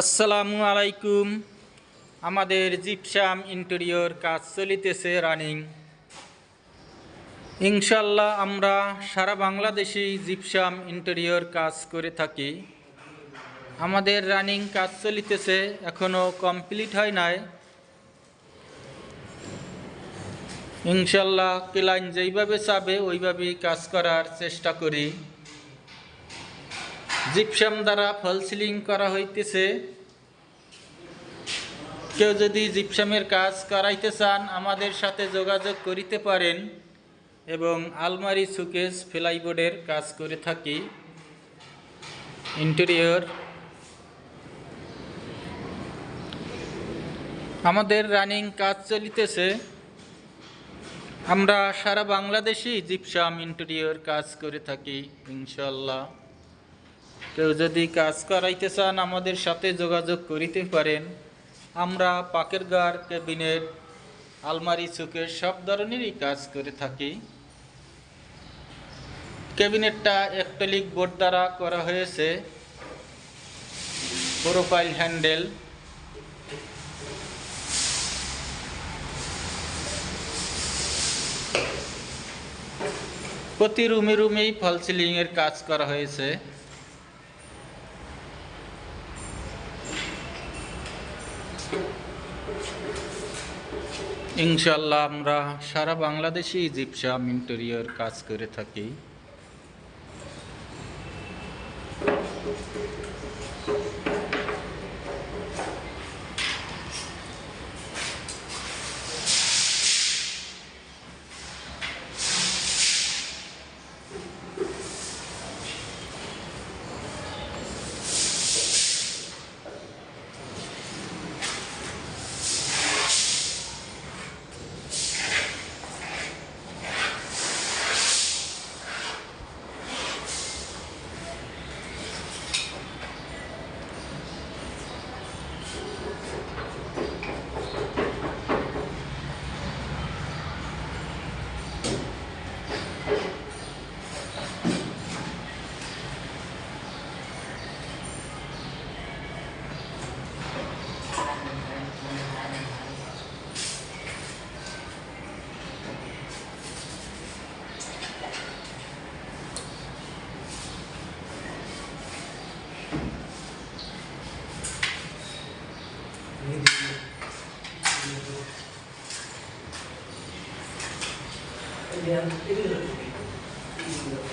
আসসালামু আলাইকুম। আমাদের জিপসাম ইন্টেরিয়র কাজ চলিতেছে রানিং। ইনশাল্লাহ আমরা সারা বাংলাদেশেই জিপসাম ইন্টেরিয়র কাজ করে থাকি। আমাদের রানিং কাজ চলিতেছে এখনও কমপ্লিট হয় নাই। ইনশাল্লাহ ক্লাইন যেইভাবে চাবে, ওইভাবেই কাজ করার চেষ্টা করি। জিপসাম দ্বারা ফল সিলিং করা হইতেছে। কেউ যদি জিপসামের কাজ করাইতে চান, আমাদের সাথে যোগাযোগ করিতে পারেন এবং আলমারি, সুকেস, ফ্লাইবোর্ডের কাজ করে থাকি। ইন্টেরিয়র। আমাদের রানিং কাজ চলিতেছে। আমরা সারা বাংলাদেশেই জিপসাম ইন্টেরিয়র কাজ করে থাকি ইনশাল্লাহ কেউ যদি কাজ করাইতে চান, আমাদের সাথে যোগাযোগ করিতে পারেন। আমরা পাকের গার ক্যাবিনেট, আলমারি চুকের সব ধরনেরই কাজ করে থাকি। ক্যাবিনেটটা একটলিক বোর্ড দ্বারা করা হয়েছে। Profile handle. প্রতি রুমে রুমেই ফল সিলিংয়ের কাজ করা হয়েছে। ইনশাল্লাহ আমরা সারা বাংলাদেশে ইজিপশাম ইন্টেরিয়র কাজ করে থাকি। Yeah, it is.